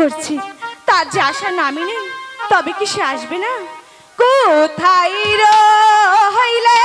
করছি। তার যে আশা নামি নেই তবে কি সে আসবে না? কোথায় রইলে